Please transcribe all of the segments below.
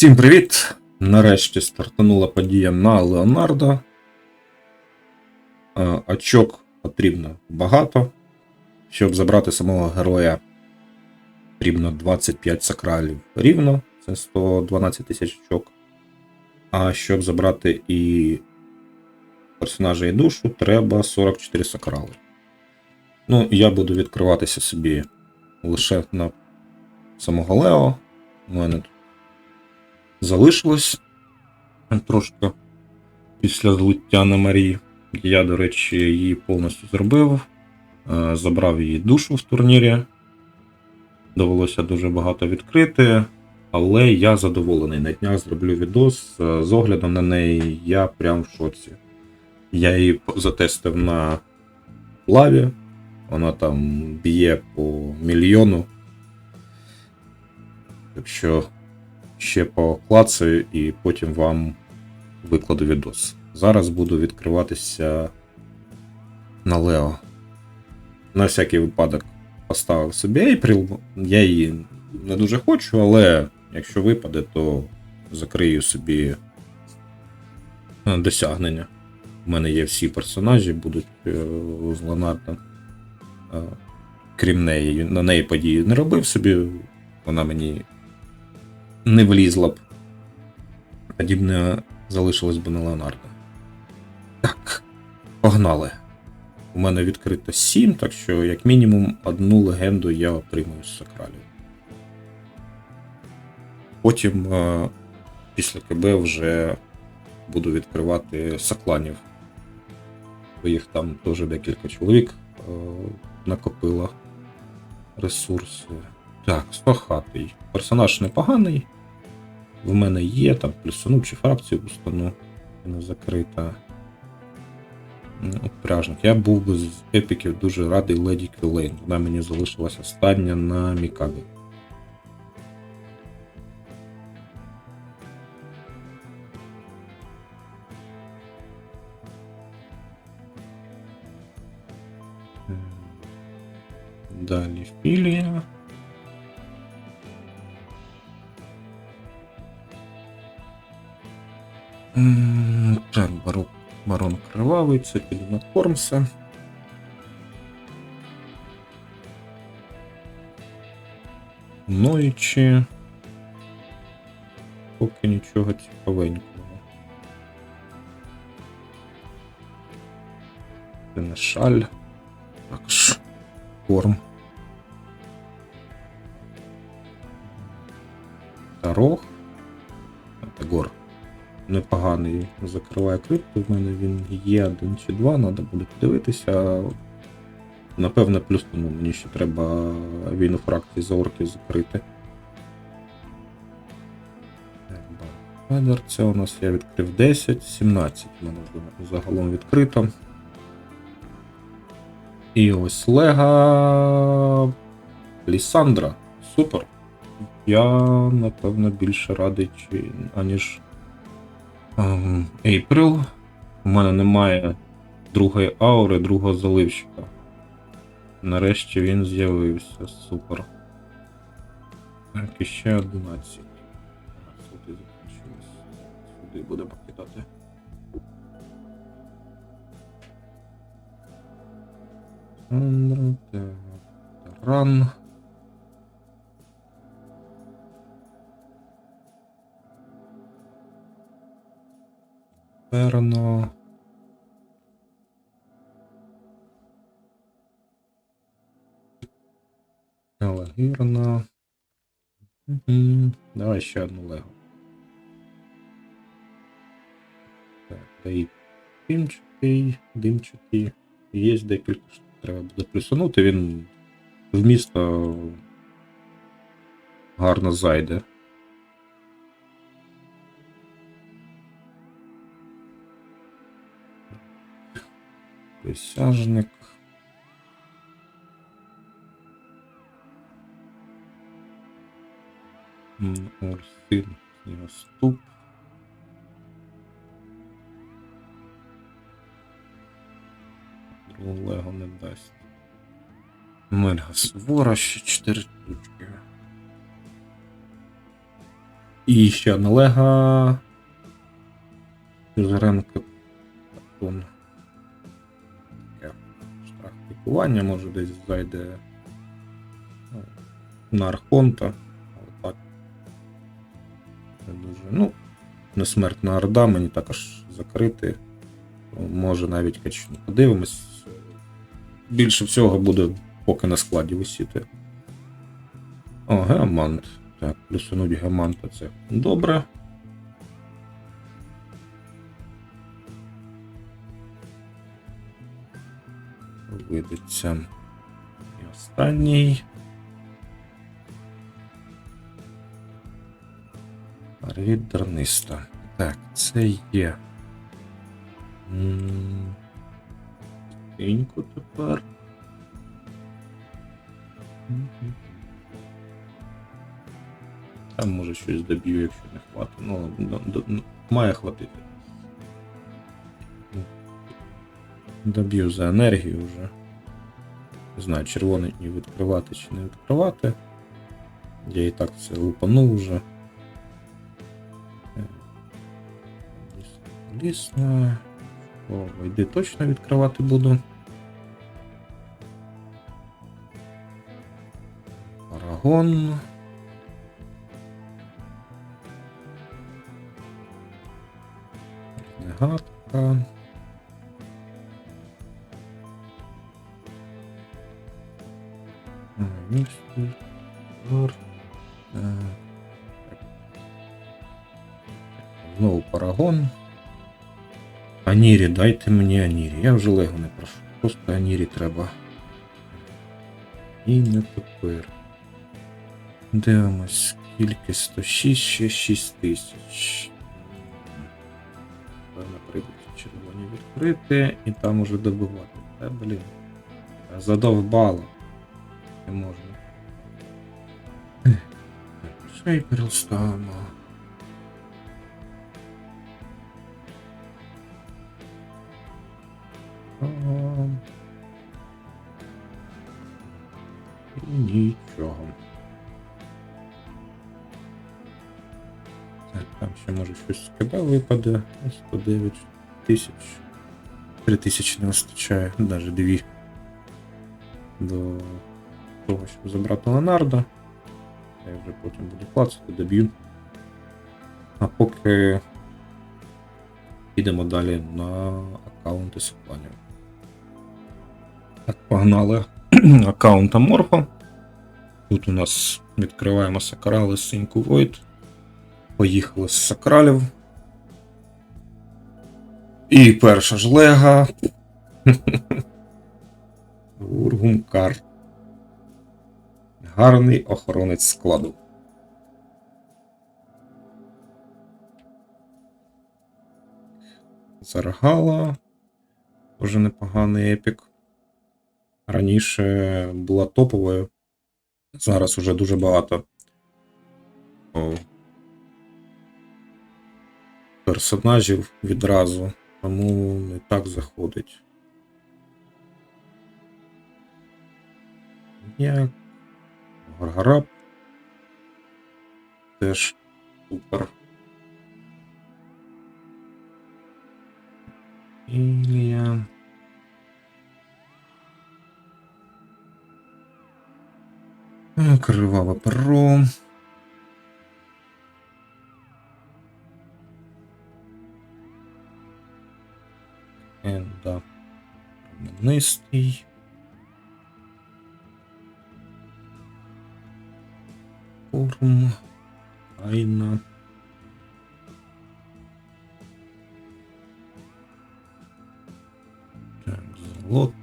Всім привіт! Нарешті стартанула подія на Леонардо. Очок потрібно багато. Щоб забрати самого героя, потрібно 25 сакралів рівно, це 112 тисяч очок. А щоб забрати і персонажа і душу, треба 44 сакрали. Ну, я буду відкриватися собі лише на самого Лео. У мене тут залишилось трошки після злиття на Марії. Я, до речі, її повністю зробив. Е, Забрав її душу в турнірі. Довелося дуже багато відкрити, але я задоволений. На днях зроблю відос е, з оглядом на неї. Я прям в шоці. Я її затестив на лаві. Вона там б'є по мільйону. Так ще поклацаю і потім вам викладу відос. Зараз буду відкриватися на Лео. На всякий випадок поставив собі April. Я її не дуже хочу, але якщо випаде, то закрию собі досягнення. У мене є всі персонажі, будуть е, з Леонардо. Е, Крім неї, на неї події не робив собі. Вона мені не влізла б. Подібне залишилось би на Леонардо. Так, погнали. У мене відкрито 7, так що, як мінімум, одну легенду я отримую з сакралів. Потім, е, після КБ, вже буду відкривати сакланів. Їх там теж декілька чоловік е, накопило ресурси. Так, стохатий. Персонаж непоганий. В мене є там плюсану чи фракцію устану. Вона закрита. Ну, Упряжник. Я був би з епіків дуже радий Леді Квілейн. Вона мені залишилася остання на Мікагі. Кривавий, це піде Кормса. Ноючи. Поки нічого цікавенького. Це не шаль. Також корм. Тарох. Це гор непоганий закриває крипту. В мене він є один чи два, треба буде подивитися. Напевне, плюс тому мені ще треба війну фракції за орків закрити. Це у нас я відкрив 10, 17 у мене загалом відкрито. І ось Лега Лісандра. Супер. Я, напевно, більше радий, чи, аніж April. У мене немає другої аури, другого заливщика. Нарешті він з'явився. Супер. Так, і ще 11. Сюди закінчилось. Сюди будемо кидати. Сандра, Ран. Елагірна. Мгм. Давай ще одну лего. Так, та й димчатий, димчатий. Є декілька штук. Треба буде плюсанути, він в місто гарно зайде. Присяжник. М, Орсин, Снігоступ. Лего не дасть. Мельга Свора ще 4 штучки. І ще одна лега. Катон. Пікування, може десь зайде ну, на Архонта. Але так. Не дуже. Ну, несмертна орда, мені також закрити. Може навіть качну. Подивимось. Більше всього буде поки на складі висіти. О, геомант. Так, плюсунуть геоманта це добре. Видиться. І останній. Привіт, Дарниста. Так, це є. М, тепер. Там може щось доб'ю, якщо не хватить. Ну, має хватити. Доб'ю за енергію вже. Не знаю, червоний відкривати чи не відкривати. Я і так це лупанув вже. Е, Ліс- Лісна. О, вийди точно відкривати буду. Парагон. Негатка. Гор. Е. Знову парагон. Анірі, дайте мені Анірі. Я вже Лего не прошу. Просто Анірі треба. І не тепер. Дивимось, скільки 106, ще 6 тисяч. Певно, прийдеться червоні відкрити і там уже добивати. Та блін. Задовбало. Не можна. Шейпер ставимо. Ам. І нічого. Так, там ще може щось з КБ випаде. Ось 109 тисяч. 3 тисячі не вистачає, навіть 2 до того, щоб забрати Леонардо. Я вже потім буду клацати, доб'ю. А поки підемо далі на аккаунти сопланів. Так, погнали аккаунт Аморфа. Тут у нас відкриваємо сакрали синьку Void. Поїхали з сакралів. І перша ж лега. Ургумкар. Гарний охоронець складу. Заргала. Дуже непоганий епік. Раніше була топовою. Зараз уже дуже багато. Персонажів відразу, тому не так заходить. Як Гаргараб. Теж супер. Ілія. Криваве перо. Енда. Променистий. Форум. Айна. Так, золот.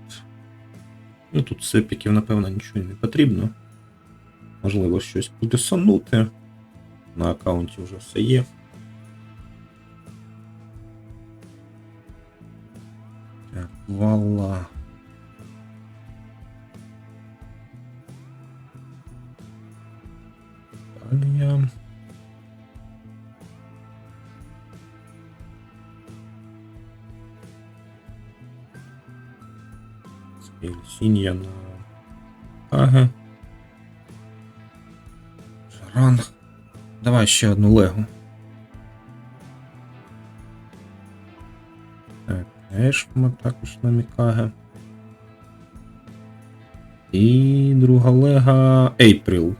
Ну тут сепіків, напевно, нічого не потрібно. Можливо, щось буде сонути. На аккаунті вже все є. Так, вала. Давай ще одну легу. Так, Ешма також на Мікаге. І друга лега April.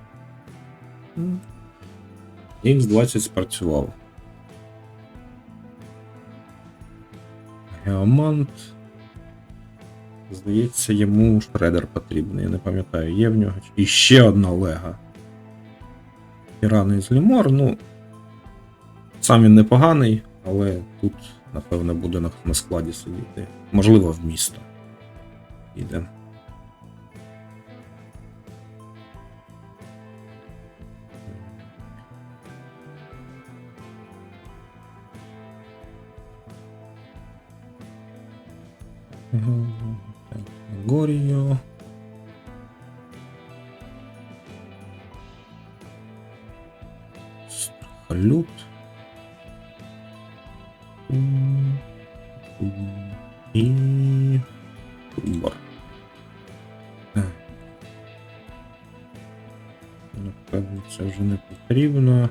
X20 спрацював. Геомант. Здається, йому шредер потрібен. Я не пам'ятаю, є в нього. І ще одна лега. Тиран із Лімор, ну. Сам він непоганий, але тут, напевно, буде на, на складі сидіти. Можливо, в місто. Іде. Горіо. М, І... Тумбар. Так. Напевно, це вже не потрібно.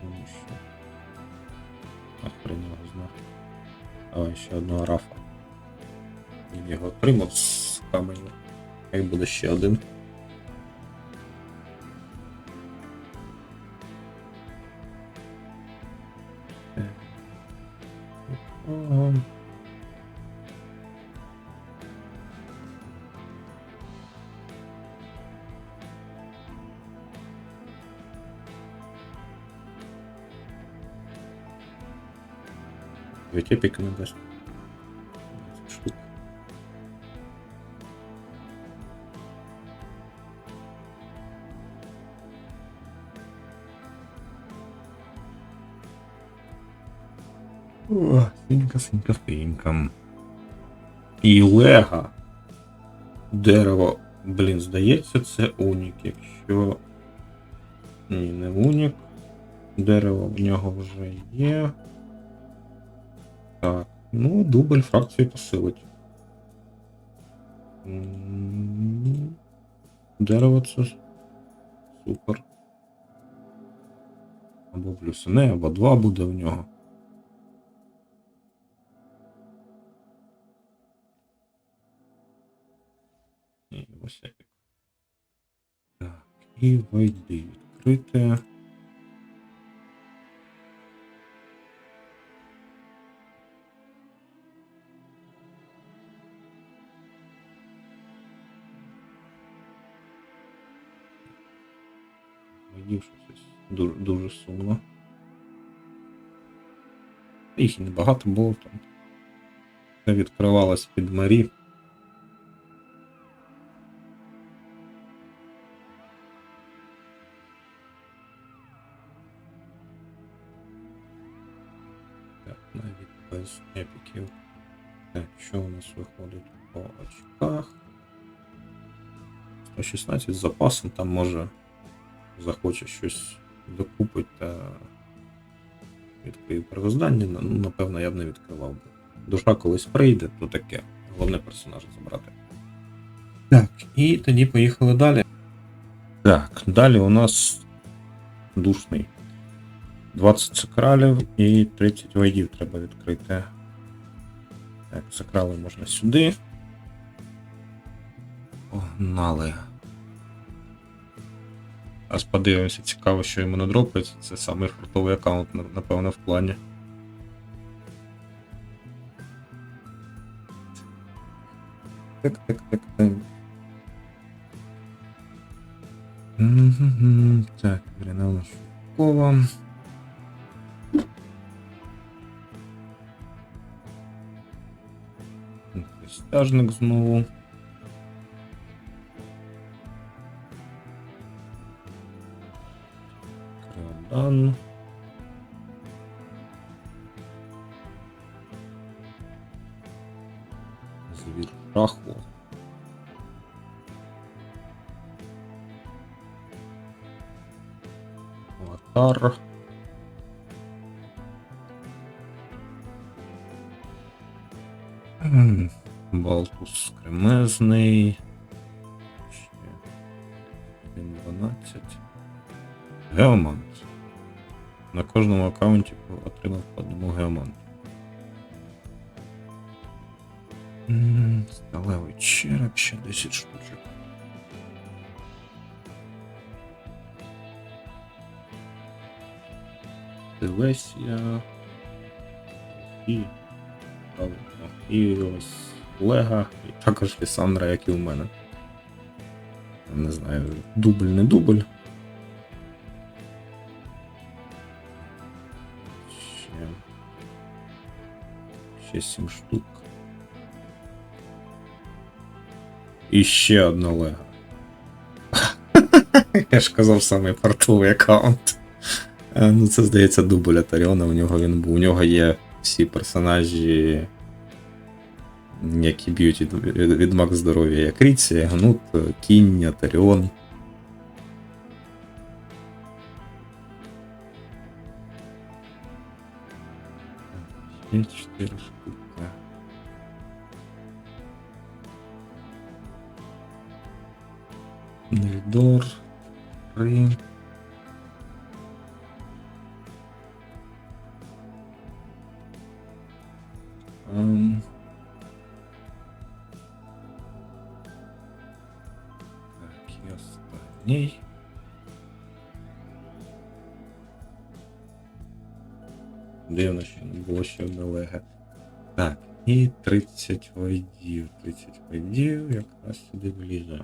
Тому що... А хрен. Давай ще одного рафа. Він його отримав з каменю. Хай буде ще один. Дасть. 20 штук. О, синька, синька, синька. І лега. Дерево, блін, здається, це унік. Якщо. Ні, не унік. Дерево в нього вже є. Ну, дубль фракції посилить. Дерево це супер. Або плюсине, або два буде в нього. І ось. Так, і вийди відкрите. Дуже, дуже сумно. Їх і небагато було там. Це відкривалось під марі. Так, навіть без епіків. Так, що у нас виходить по очках? 116 з запасом, там може захоче щось докупить та відкрию первоздання, ну, напевно, я б не відкривав би. Душа колись прийде, то таке. Головне персонажа забрати. Так, і тоді поїхали далі. Так, далі у нас душний. 20 сакралів і 30 вайдів треба відкрити. Так, сакрали можна сюди. Погнали. Аж подивимося, цікаво, що йому надропається. Це самий фартовий аккаунт, напевно, в плані. Так, так, так, так. Так, Брінелла Шукова. Стяжник знову. М, Балтус кремезний. Ще 1.12. Геомант. На кожному аккаунті отримав по одному геоманту. Сталевий череп, ще 10 штучок. Телесія. І. І ось Лега, і також Лісандра, як і у мене. Не знаю, дубль, не дубль. Ще. Ще 7 штук. І ще одна Лега. Я ж казав самий портовий аккаунт. Е, Ну, це здається дубль Атаріона. У нього він був. У нього є всі персонажі, які б'ють від, від, від маг здоров'я, як Ріці, Гнут, Кінь, Атаріон. Ще 4 штуки. Нельдор, Рим. Ем. Так, і останній. Дивно, що не було ще одне леге. Так, і 30 вайдів. 30 вайдів якраз сюди влізе.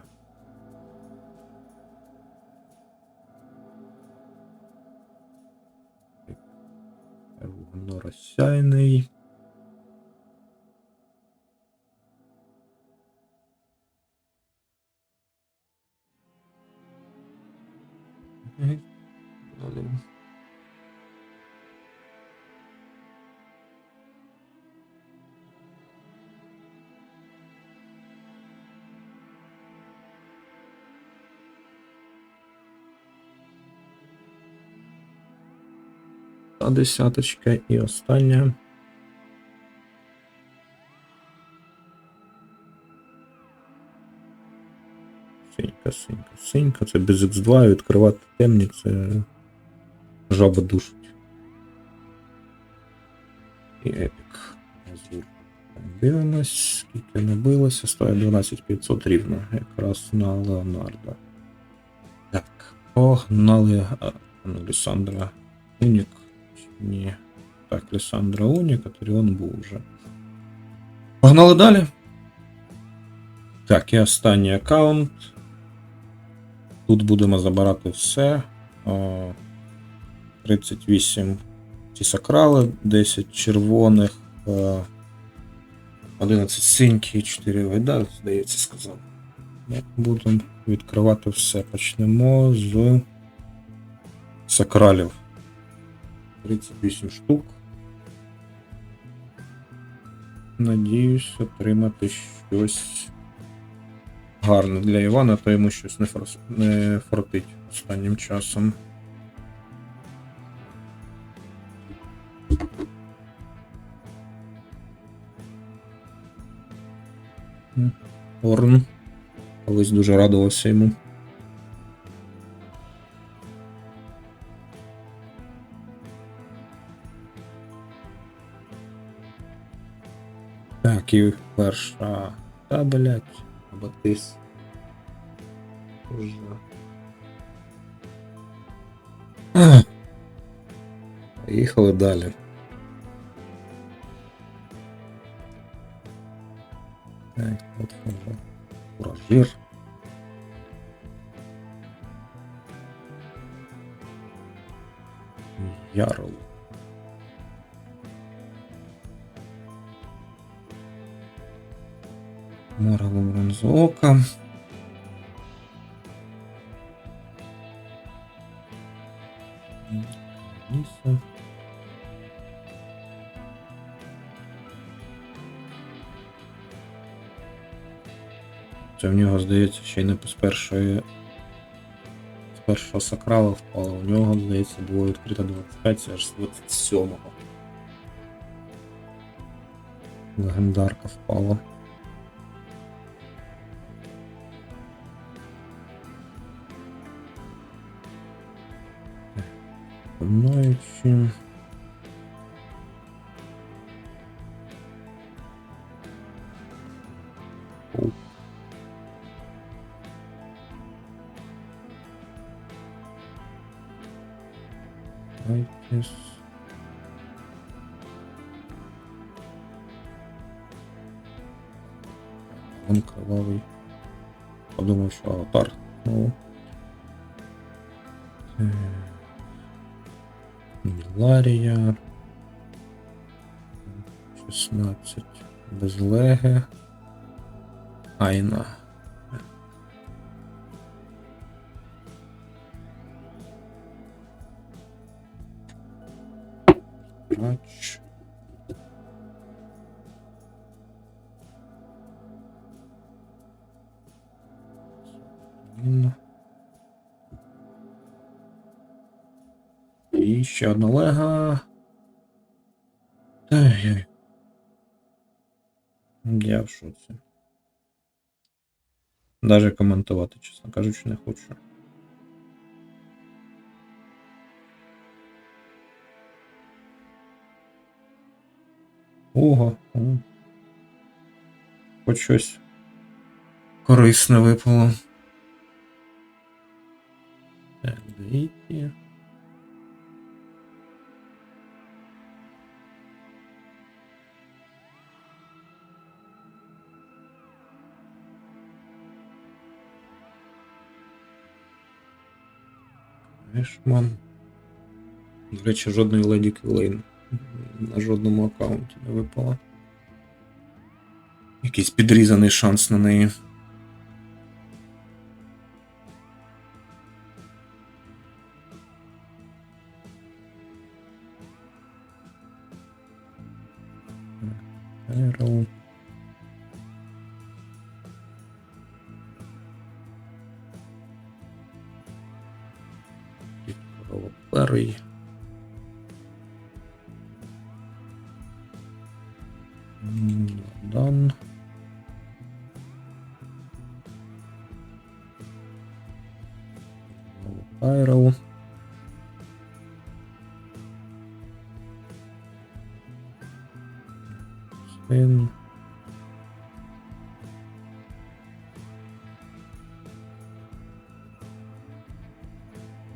Та десяточка і остання. Синька, синька, синька. Це без X2 відкривати темні, це жаба душить. І епік. Дивимось, скільки набилося, стоїть 12500 рівно, якраз на Леонардо. Так, погнали. А, ну, Лісандра Унік. Ні. Так, Лісандра Унік, а Таріон був вже. Погнали далі. Так, і останній аккаунт. Тут будемо забирати все. 38 ці сакрали, 10 червоних, е, 11 синькі, 4 гайда, здається, сказав. Ну, Будемо відкривати все. Почнемо з сакралів. 38 штук. Надіюсь отримати щось гарне для Івана, то йому щось не, форс... не фортить останнім часом. Орн. Колись дуже радувався йому. Так, і перша. Та, блять. Уже. Ах. Поїхали далі. Так, от вже уражир. Ярл. Морало бронзоока. Це в нього, здається, ще й не з першої. З першого сакрала впало. У нього, здається, було відкрито 25, це аж з 27-го. Легендарка впала. Айтис. Он кровавий. Подумав, що аватар. Ну. Міларія. 16. Безлеге. Айна. І ще одна лега. Я в шоці. Даже коментувати, чесно кажучи, не хочу. Ого. Хоч щось корисне випало. Так, дивіться. Ешман. До речі, жодної леді Квілейн на жодному аккаунті не випало. Якийсь підрізаний шанс на неї. N.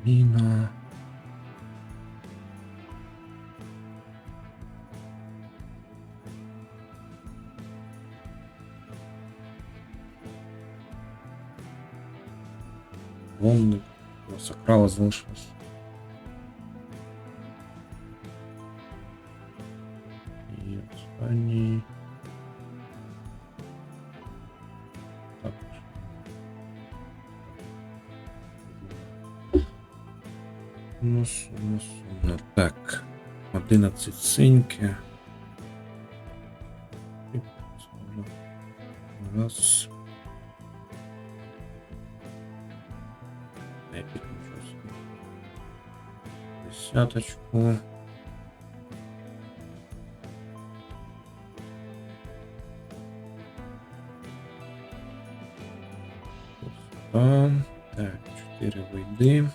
И на... Вон, сакрала залишилась. 11 синьки. І поставлю. Раз. Десяточку. Так, 4 вийди.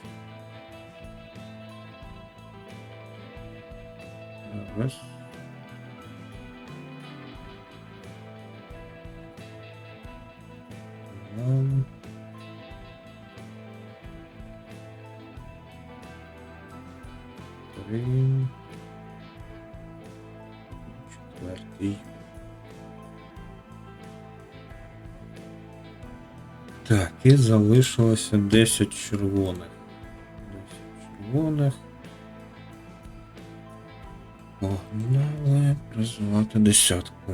Так, і залишилося 10 червоних. 10 червоних. Погнали призвати десятку.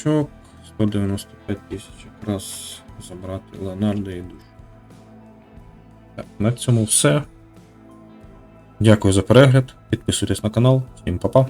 Скільки 195 тисяч якраз забрати Леонардо і душу. Так, на цьому все. Дякую за перегляд. Підписуйтесь на канал. Всім па-па.